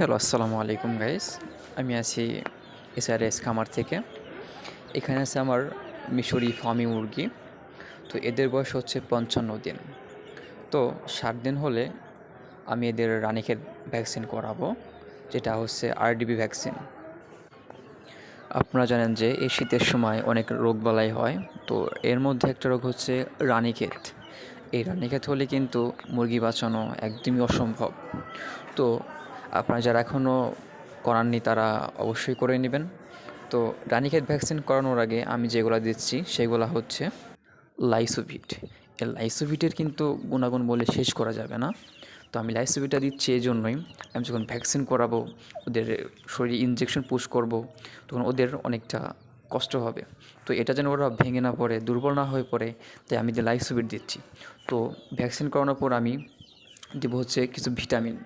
Hello, আসসালামু আলাইকুম guys আমি আছি এসআরএস খামার থেকে। এখানে আছে আমার মিশরি ফার্মি মুরগি। তো এদের বয়স হচ্ছে পঞ্চান্ন দিন। তো ষাট দিন হলে আমি এদের রানীক্ষেত ভ্যাকসিন করাবো, যেটা হচ্ছে আরডিবি ভ্যাকসিন আপনারা জানেন যে এই শীতের সময় অনেক রোগবালাই হয়। তো এর মধ্যে একটা রোগ হচ্ছে রানীক্ষেত এই রানীক্ষেত হলে কিন্তু মুরগি বাঁচানো একদমই অসম্ভব। তো আপনারা যারা এখনও করাননি, তারা অবশ্যই করে নেবেন। তো রানীক্ষেত ভ্যাকসিন করানোর আগে আমি যেগুলো দিচ্ছি, সেগুলো হচ্ছে লাইসোভিট। এই লাইসোভিটের কিন্তু গুণাগুণ বলে শেষ করা যাবে না। তো আমি লাইসোভিটটা দিচ্ছি এই জন্যই। আমি যখন ভ্যাকসিন করাবো, ওদের শরীরে ইনজেকশন পুশ করব, তখন ওদের অনেকটা কষ্ট হবে। তো এটা যেন ওরা ভেঙে না পড়ে, দুর্বল না হয়ে পড়ে, তাই আমি যে লাইসোভিট দিচ্ছি। তো ভ্যাকসিন করানোর পর আমি দেবো হচ্ছে কিছু ভিটামিন।